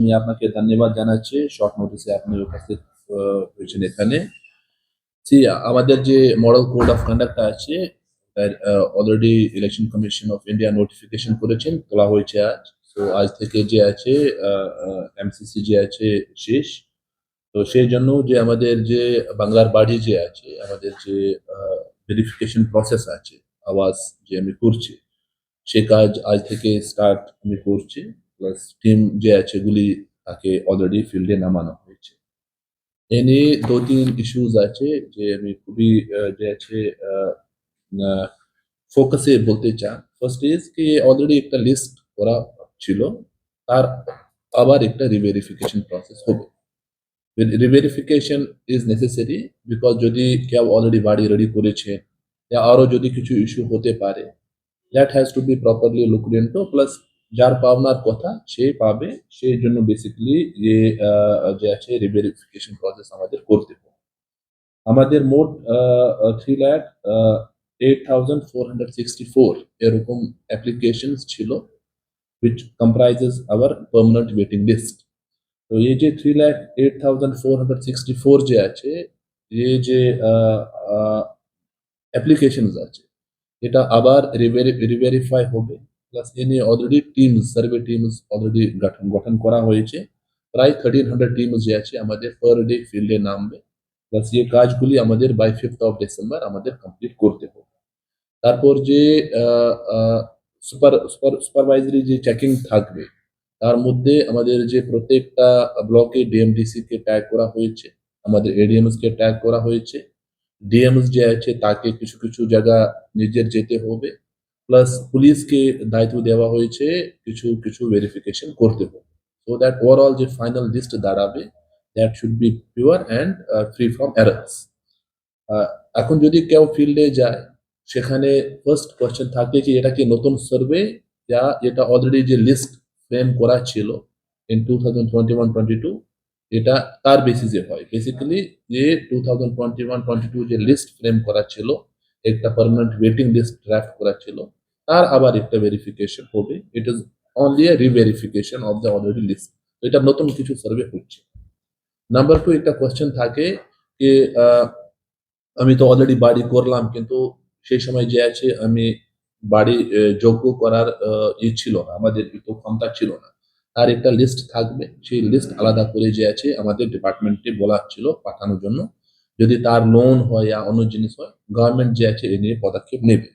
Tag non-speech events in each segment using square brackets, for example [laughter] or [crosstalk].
আমি আপনাকে ধন্যবাদ জানাচ্ছি। শর্ট নোটিসে আপনি উপস্থিত হয়েছেন এখানে। আমাদের যে মডেল কোড অফ কন্ডাক্ট আছে already election commission of India notification করেছেন, তোলা হয়েছে আজ। তো আজ থেকে যে আছে এমসিসি যে আছে, শেষ। তো সেই জন্য যে আমাদের যে বাংলার বাড়ি যে আছে, আমাদের যে ভেরিফিকেশন প্রসেস আছে, আওয়াজ যে আমি করছি, সে কাজ আজ থেকে স্টার্ট আমি করছি। প্লাস টিম যে আছে গুলি তাকে অলরেডি ফিল্ডে নামানো হয়েছে। এ নিয়ে দু তিন ইস্যুজ আছে যে আমি খুবই যে আছে ফোকাসে বলতে চান। ফার্স্ট ইজ কি অলরেডি একটা লিস্ট করা ছিল, তার আবার একটা রিভেরিফিকেশন প্রসেস হবে। রিভেরিফিকেশন ইজ নেসেসারি বিকজ যদি কেউ অলরেডি বাড়ি রেডি করেছে या আরও যদি কিছু ইস্যু হতে পারে that has to be properly looked plus যার পাওনার কথা সে পাবে, সেই জন্য বেসিক্যালি যে যে আছে রিভেরিফিকেশন প্রসেস আমাদের করতে হবে। আমাদের মোট three lakh eight thousand four hundred sixty four এরকম অ্যাপ্লিকেশন ছিল, which comprises our permanent waiting list তো এই যে three lakh eight thousand four hundred sixty four যে আছে এই যে অ্যাপ্লিকেশনস আছে, এটা আবার রিভেরিফাই হবে। প্লাস এ already teams survey teams already গঠন গঠন করা হয়েছে প্রায় থার্টিন হান্ড্রেড টিমস যে আছে আমাদের পার ডে ফিল্ডে নামবে প্লাস এই কাজগুলি আমাদের বাই ফিফথ অফ ডিসেম্বর আমাদের কমপ্লিট করতে হবে তারপর যে সুপার সুপার সুপারভাইজারি যে চেকিং থাকবে তার মধ্যে আমাদের যে প্রত্যেকটা ব্লকে ডিএমডিসি কে ট্যাগ করা হয়েছে আমাদের এডিএমএস কে ট্যাগ করা হয়েছে ডিএমএস যে আছে তাকে কিছু কিছু জায়গা নিজের যেতে হবে প্লাস পুলিশকে দায়িত্ব দেওয়া হয়েছে, কিছু কিছু ভেরিফিকেশন করতে হবে। সো দ্যাট ওভারঅল যে ফাইনাল লিস্ট দাঁড়াবে that should be pure and free from errors এখন যদি কেউ ফিল্ডে যায়, সেখানে ফার্স্ট কোয়েশ্চেন থাকে যে এটা কি নতুন সার্ভে যা এটা অলরেডি যে লিস্ট ফ্রেম করা ছিল in two thousand twenty one twenty two এটা তার বেসিসে হয়। বেসিক্যালি যে two thousand twenty one twenty two যে লিস্ট ফ্রেম করা ছিল, একটা পার্মানেন্ট ওয়েটিং লিস্ট ড্রাফট করা ছিল তার আবার একটা ভেরিফিকেশন হবে। It is only a reverification of the already list এটা নতুন কিছু সার্ভে হচ্ছে। নাম্বার টু একটা কোয়েশ্চেন থাকে যে আমি তো অলরেডি বাড়ি করলাম কিন্তু সেই সময় যে আছে আমি বাড়ি যোগ্য করার আহ, ই ছিল না আমাদের তো ক্ষমতা ছিল না। তার একটা লিস্ট থাকবে সেই লিস্ট আলাদা করে যে আছে আমাদের ডিপার্টমেন্টে বলা ছিল পাঠানোর জন্য। যদি তার লোন হয় या অন্য জিনিস হয় গভর্নমেন্ট যে আছে এ নিয়ে পদক্ষেপ নেবে।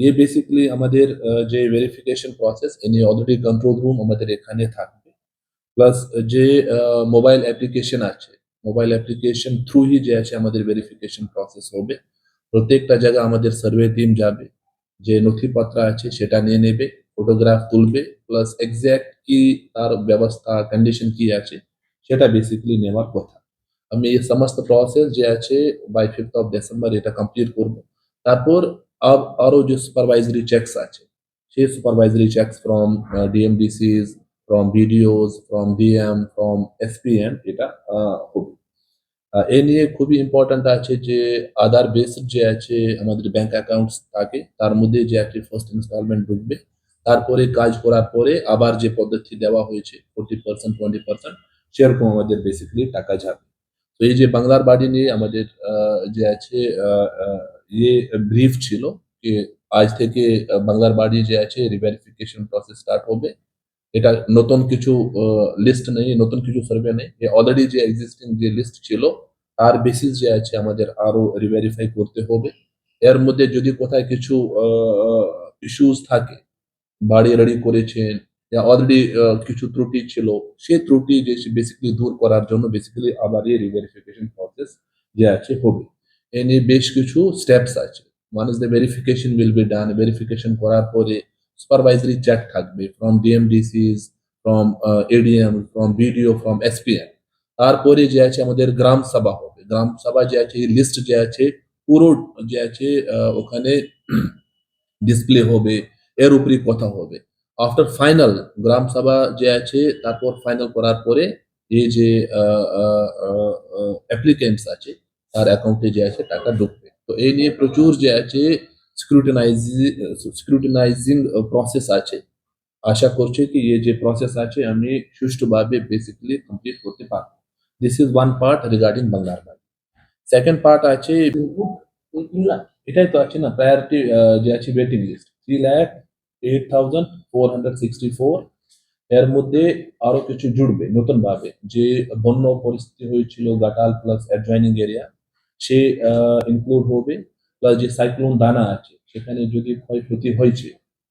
ये বেসিক্যালি আমাদের আহ, যে ভেরিফিকেশন প্রসেস এ নিয়ে অলরেডি কন্ট্রোল রুম আমাদের এখানে থাকবে। প্লাস যে মোবাইল অ্যাপ্লিকেশন আছে মোবাইল অ্যাপ্লিকেশন থ্রুই যে আছে আমাদের ভেরিফিকেশন প্রসেস হবে প্রত্যেকটা জায়গা আমাদের সার্ভে টিম যাবে যে নথিপত্র আছে সেটা নিয়ে নেবে ফটোগ্রাফ তুলবে প্লাস এক্স্যাক্ট কি তার ব্যবস্থা কন্ডিশন কি আছে সেটা বেসিক্যালি নেওয়ার কথা। আমি এই সমস্ত প্রসেস যে আছে বাই ফিফথ অফ ডিসেম্বর এটা কমপ্লিট করব। তারপর আরও যে সুপারভাইজারি চেকস আছে সেই supervisory checks from DMDCs from BDOs from DM from SPM এটা হবে এ নিয়ে খুবই ইম্পর্ট্যান্ট আছে যে আধার বেসড যে আছে আমাদের ব্যাংক অ্যাকাউন্টস থাকে তার মধ্যে যে একটি ফার্স্ট ইনস্টলমেন্ট ঢুকবে তারপরে কাজ করার পরে আবার যে পদ্ধতি দেওয়া হয়েছে ফোর্টি পার্সেন্ট টোয়েন্টি পার্সেন্ট সেরকম আমাদের বেসিক্যালি টাকা যাবে তো এই যে বাংলার বাড়ি নিয়ে আমাদের যে আছে আহ, ইয়ে ব্রিফ ছিল যে আজ থেকে বাংলার বাড়ি যে আছে রিভেরিফিকেশন প্রসেস স্টার্ট হবে। এটা নতুন কিছু লিস্ট নেই নতুন কিছু সার্ভে নেই। অলরেডি যে এক্সিস্টিং যে লিস্ট ছিল তার বেসিস যে আছে আমাদের আরও রিভেরিফাই করতে হবে। এর মধ্যে যদি কোথায় কিছু ইস্যুস থাকে বাড়ি রেডি করেছেন অলরেডি কিছু ত্রুটি ছিল সেই ত্রুটি যে বেসিক্যালি দূর করার জন্য বেসিক্যালি আবার এই রিভেরিফিকেশন প্রসেস যে আছে হবে। এ নিয়ে বেশ কিছু স্টেপস আছে one is the verification will be done verification করার পরে সুপারভাইজারি চ্যাট থাকবে from DMDCs from ADM from BDO from SPM তারপরে যে আছে আমাদের গ্রাম সভা হবে। গ্রাম সভা যে আছে লিস্ট যে আছে, পুরো যে আছে ওখানে [clears throat] ডিসপ্লে হবে, এর উপরে কথা হবে। আফটার ফাইনাল গ্রাম সভা যে আছে, তারপর ফাইনাল করার পরে এই যে অ্যাপ্লিকেন্টস আছে তার অ্যাকাউন্টে যে আছে টাকা ঢুকবে। তো এই নিয়ে প্রচুর যে আছে স্ক্রুটিনাইজি স্ক্রুটিনাইজিং প্রসেস আছে। আশা করছি কি এই যে প্রসেস আছে, আমি সুষ্ঠুভাবে বেসিক্যালি কমপ্লিট করতে পারব। This is one part regarding বাংলার বাড়ি সেকেন্ড পার্ট আছে এটাই তো আছে না প্রায়োরিটি যে আছে waiting list three lakh eight thousand four hundred sixty four এর মধ্যে আরও কিছু জুড়বে নতুন ভাবে যে বন্য পরিস্থিতি হয়েছিল গাটাল প্লাস অ্যাডজয়নিং এরিয়া সে ইনক্লুড হবে প্লাস যে সাইক্লোন দানা আছে সেখানে যদি ক্ষয়ক্ষতি হয়েছে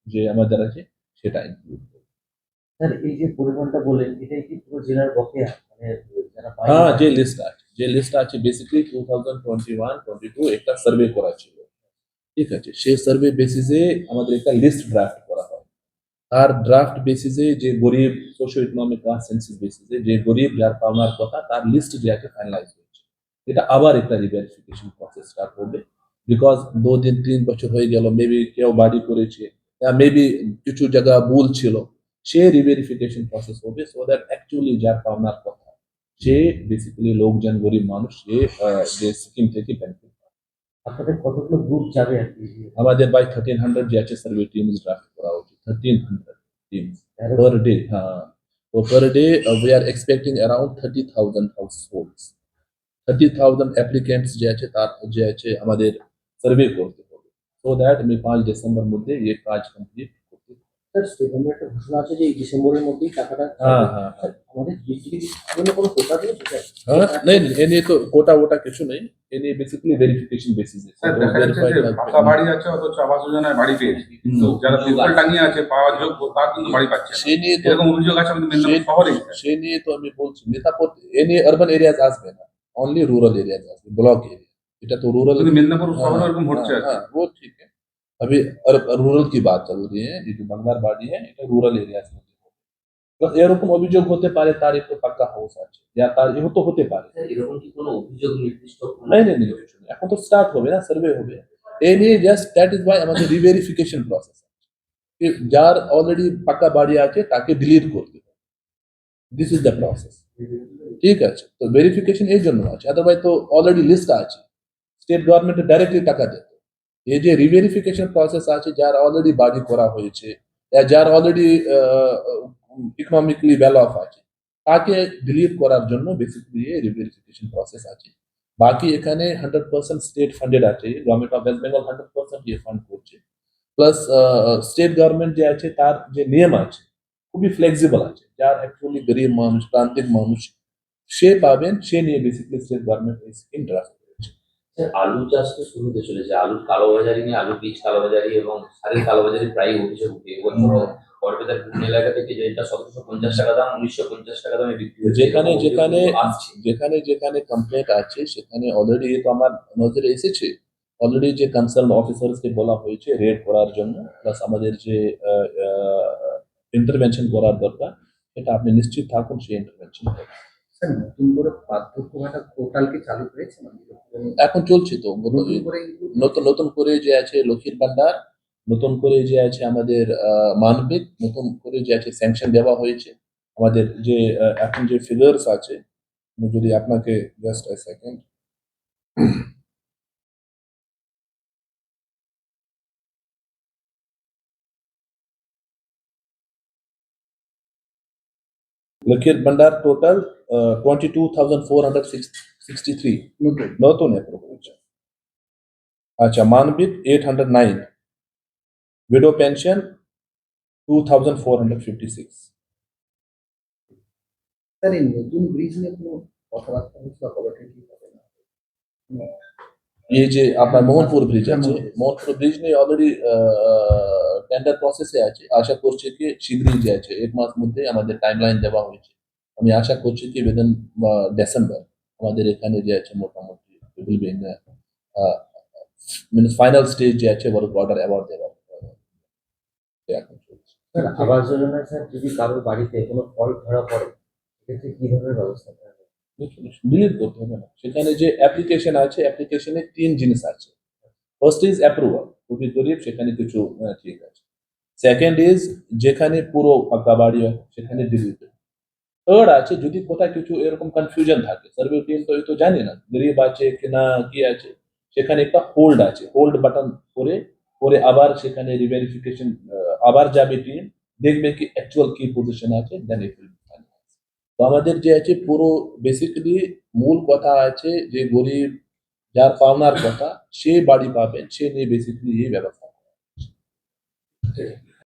যে আমাদের আছে সেটা ইনক্লুড স্যার এই যে পরিমাণটা বলেন এটাই কি পুরো জেলার বকেয়া মানে যারা হ্যাঁ যে লিস্ট আছে যে লিস্ট আছে basically two thousand twenty one twenty two একটা সার্ভে করা ছিল। ঠিক আছে সেই সার্ভে বেসিসে আমাদের একটা লিস্ট ড্রাফট করা হয়। তার ড্রাফট বেসিসে যে গরিব সোশ্യോ ইকোনমিক কাস্ট সেন্সিস বেসিসে যে গরিব যার পাওনার কথা তার লিস্ট যে আছে ফাইনালাইজ হয়েছে এটা আবার একটা রিভেরিফিকেশন প্রসেস স্টার্ট হবে বিকজ দু দিন তিন বছর হয়ে গেল মেবি কেউ বাড়ি করেছে মেবি কিছু জায়গা ভুল ছিল সে রিভেরিফিকেশন প্রসেস হবে সো দ্যাট অ্যাকচুয়ালি যার পাওনার কথা সে বেসিক্যালি লোকজন গরিব মানুষ সে যে স্কিম থেকে বেনিফিট আপনাদের কতগুলো গ্রুপ যাবে আর আমাদের বাই থার্টিন হান্ড্রেড যে আছে সার্ভে টিমস ড্রাফট করা উচিত থার্টিন হান্ড্রেড টিমস তেরো per day. Uh, so per day, uh, we are expecting around 30,000 households. 30,000 thousand applicants જે છે তার જે છે আমাদের সার্ভে করতে হবে সো দ্যাট আমি পাঁচ ডিসেম্বর মধ্যে এই কাজ কমপ্লিট করতে স্যার স্টেটমেন্টে একটা ঘোষণা আছে যে এই ডিসেম্বরের মধ্যেই টাকাটা হ্যাঁ হ্যাঁ আমাদের জন্য কোনো কোটা রয়েছে স্যার হ্যাঁ নেই এ নিয়ে তো কোটা ওটা কিছু নেই এ নিয়ে বেসিক্যালি ভেরিফিকেশন বেসিস স্যার দেখা যাচ্ছে যে পাকা বাড়ি আছে অথচ আবাস যোজনায় বাড়ি পেয়েছে কিন্তু যারা পিস্তল টাঙিয়ে আছে পাওয়ার যোগ্য তা কিন্তু বাড়ি পাচ্ছে সে নিয়ে তো এরকম অভিযোগ আছে আমাদের মেদিনীপুর শহরে সে নিয়ে তো আমি বলছি মেদিনীপুর এ নিয়ে আরবান এরিয়াজ আসবে না অনলি রুরাল এরিয়াজ আসবে ব্লক এরিয়া এটা তো রুরাল কিন্তু মেদিনীপুর শহরে এরকম হচ্ছে আর কি। हाँ, वो ठीक है अभी रूरल की बात चल रही है ये जो বাংলার বাড়ি है এটা রুরাল এরিয়াস মধ্যে হবে। Plus এরকম অভিযোগ হতে পারে তার একটু পাক্কা হাউস আছে या তার এও তো হতে পারে স্যার, এরকম কি কোনো অভিযোগ নির্দিষ্ট কোনো- नहीं नहीं नहीं কিছু নেই। এখন তো স্টার্ট হবে না সার্ভে হবে এই নিয়ে জাস্ট দ্যাট ইজ ওয়াই আমাদের রিভেরিফিকেশন প্রসেস যার অলরেডি পাক্কা বাড়ি আছে তাকে ডিলিট করতে হবে দিস ইজ দ্য প্রসেস ঠিক আছে, তো ভেরিফিকেশন এই জন্য আছে। আদারওয়াইজ তো অলরেডি লিস্ট আছে। স্টেট গভর্নমেন্ট ডাইরেক্টলি টাকা দেয়। এই যে রিভেরিফিকেশন প্রসেস আছে, যার অলরেডি বাড়ি করা হয়েছে যার অলরেডি ইকোনমিক্যালি ওয়েল অফ আছে, তাকে ডিলিট করার জন্য বেসিক্যালি এই রিভেরিফিকেশন প্রসেস আছে। বাকি এখানে হান্ড্রেড পার্সেন্ট স্টেট ফান্ডেড আছে government of West Bengal hundred percent ইয়ে ফান্ড করছে। প্লাস স্টেট গভর্নমেন্ট যে আছে, তার যে নিয়ম আছে খুবই ফ্লেক্সিবল আছে। যার অ্যাকচুয়ালি গরিব মানুষ প্রান্তিক মানুষ সে পাবেন সে নিয়ে বেসিক্যালি স্টেট গভর্নমেন্ট করেছে আলু চাষ তো শুরু হতে চলেছে। আলুর কালোবাজারি নিয়ে আলু বীজ কালোবাজারি এবং সারের কালোবাজারি প্রায় অভিযোগ উঠে। এবছর বরপেটার বিভিন্ন এলাকা থেকে যেটা সতেরোশো পঞ্চাশ টাকা দাম উনিশশো পঞ্চাশ টাকা দামে বিক্রি হচ্ছে। যেখানে যেখানে যেখানে যেখানে কমপ্লেন্ট আছে সেখানে অলরেডি তো আমার নজরে এসেছে। অলরেডি যে কনসার্ন অফিসার্সকে বলা হয়েছে রেড করার জন্য প্লাস আমাদের যে ইন্টারভেনশন করার দরকার সেটা আপনি নিশ্চিত থাকুন সেই ইন্টারভেনশন স্যার নতুন করে পোর্টাল কি চালু হয়েছে মানে এখন চলছে তো। নতুন নতুন করে যে আছে লক্ষ্মীর ভান্ডার নতুন করে যে আছে আমাদের মানবিক নতুন করে যে আছে স্যাংশন দেওয়া হয়েছে। আমাদের যে এখন যে ফিগার্স আছে যদি আপনাকে জাস্ট এ সেকেন্ড লক্ষ্মীর ভান্ডার total twenty two thousand four hundred sixty three নতুন নতুন অ্যাপ্রুভ হয়েছে আচ্ছা Manabik eight hundred nine widow pension two thousand four hundred fifty six sir এই নতুন ব্রিজ নিয়ে কোনো কথাবার্তা হচ্ছে বা কবে থেকে কি হবে না এই যে আপনার মোহনপুর ব্রিজ আছে মোহনপুর ব্রিজ নিয়ে অলরেডি টেন্ডার প্রসেসে আছে। আশা করছি কি শীঘ্রই যে আছে। এক মাস মধ্যে আমাদের টাইমলাইন দেওয়া হয়েছে। আমি আশা করছি কি উইদিন ডিসেম্বর আমাদের এখানে যে আছে মোটামুটি will be in means final stage যে আছে ওয়ার্ক অর্ডার অ্যাওয়ার্ড দেওয়ার। স্যার আবাস যোজনায় স্যার যদি কারোর বাড়িতে কোনো ফল ধরা পড়ে? সেক্ষেত্রে কি ধরনের ব্যবস্থা ডিলিট করতে হবে না সেখানে যে অ্যাপ্লিকেশন আছে অ্যাপ্লিকেশনে তিন জিনিস আছে। ফার্স্ট ইজ অ্যাপ্রুভাল খুবই গরিব সেখানে কিছু ঠিক আছে। সেকেন্ড ইজ যেখানে পুরো পাকা বাড়ি হয়, সেখানে ডিলিট থার্ড আছে, যদি কোথায় কিছু এরকম কনফিউশন থাকে সার্ভে টিম তো এই তো জানে না গরিব আছে কি না, কি আছে, সেখানে একটা হোল্ড আছে। হোল্ড বাটন করে করে আবার সেখানে রিভেরিফিকেশন আবার যাবে টিম দেখবে কি অ্যাকচুয়াল কি পজিশন আছে দেন তো আমাদের যে আছে পুরো বেসিক্যালি মূল কথা আছে যে গরিব यार पावणार कोणता शे बाडी पापेन शेने बेसिकली ये व्यवस्था।